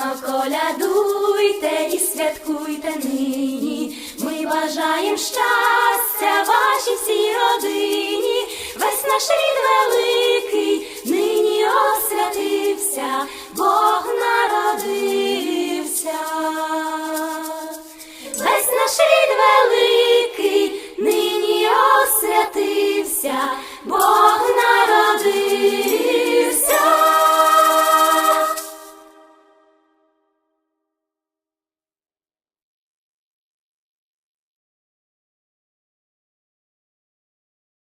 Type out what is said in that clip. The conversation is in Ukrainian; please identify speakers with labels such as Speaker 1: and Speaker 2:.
Speaker 1: Гарно колядуйте і святкуйте нині. Ми бажаємо щастя вашій всій родині.